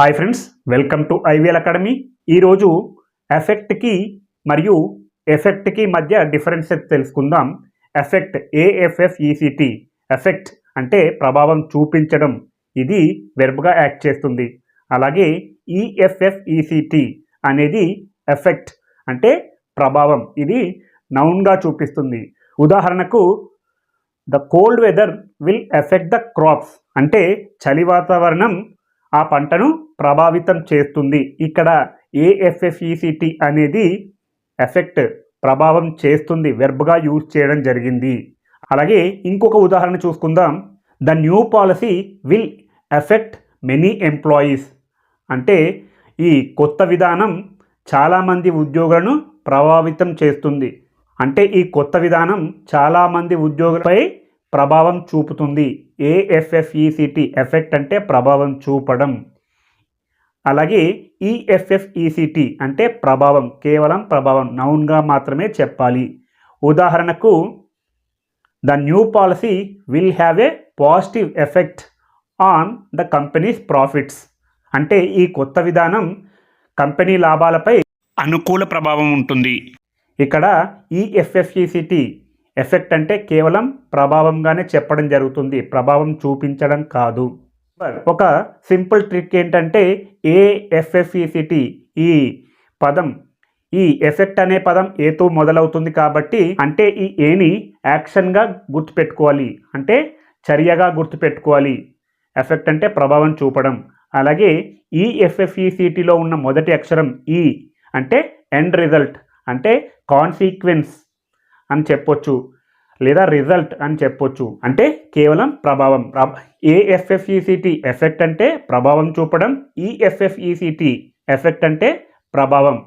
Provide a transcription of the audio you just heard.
Hi friends welcome to IVL academy. ఈరోజు ఎఫెక్ట్కి మరియు ఎఫెక్ట్కి మధ్య డిఫరెన్స్ తెలుసుకుందాం. ఎఫెక్ట్ ఏఎఫ్ఎఫ్ఈసిటి ఎఫెక్ట్ అంటే ప్రభావం చూపించడం. ఇది వెర్బ్గా యాక్ట్ చేస్తుంది. అలాగే E ఈఎఫ్ఎఫ్ఈసిటి అనేది ఎఫెక్ట్ అంటే ప్రభావం. ఇది నౌన్గా చూపిస్తుంది. ఉదాహరణకు the cold weather will effect the crops అంటే చలి వాతావరణం ఆ పంటను ప్రభావితం చేస్తుంది. ఇక్కడ ఏఎఫ్ఎఫ్ఈసిటి అనేది ఎఫెక్ట్ ప్రభావం చేస్తుంది వెర్బ్గా యూజ్ చేయడం జరిగింది. అలాగే ఇంకొక ఉదాహరణ చూసుకుందాం. The new policy will effect many employees అంటే ఈ కొత్త విధానం చాలామంది ఉద్యోగులను ప్రభావితం చేస్తుంది. అంటే ఈ కొత్త విధానం చాలామంది ఉద్యోగులపై ప్రభావం చూపుతుంది. ఏఎఫ్ఎఫ్ఈసిటి ఎఫెక్ట్ అంటే ప్రభావం చూపడం. అలాగే ఈఎఫ్ఎఫ్ఈసిటి అంటే ప్రభావం కేవలం ప్రభావం నౌన్గా మాత్రమే చెప్పాలి. ఉదాహరణకు the new policy will have a positive effect on the company's profits. అంటే ఈ కొత్త విధానం కంపెనీ లాభాలపై అనుకూల ప్రభావం ఉంటుంది. ఇక్కడ ఈ ఎఫ్ఎఫ్ఈసిటి ఎఫెక్ట్ అంటే కేవలం ప్రభావంగానే చెప్పడం జరుగుతుంది. ప్రభావం చూపించడం కాదు. ఒక సింపుల్ ట్రిక్ ఏంటంటే ఏఎఫ్ఎఫ్ఈసిటీ ఈ పదం ఈ ఎఫెక్ట్ అనే పదం ఏతో మొదలవుతుంది కాబట్టి అంటే ఈ ఏని యాక్షన్గా గుర్తుపెట్టుకోవాలి. అంటే చర్యగా గుర్తుపెట్టుకోవాలి. ఎఫెక్ట్ అంటే ప్రభావం చూపడం. అలాగే ఈ ఎఫ్ఎఫ్ఈసిటీలో ఉన్న మొదటి అక్షరం ఈ అంటే ఎండ్ రిజల్ట్ అంటే కాన్సీక్వెన్స్ అని చెప్పొచ్చు. లేదా రిజల్ట్ అని చెప్పొచ్చు. అంటే కేవలం ప్రభావం. ఏఎఫ్ఎఫ్ఈసిటి ఎఫెక్ట్ అంటే ప్రభావం చూపడం. ఈఎఫ్ఎఫ్ఈసిటి ఎఫెక్ట్ అంటే ప్రభావం.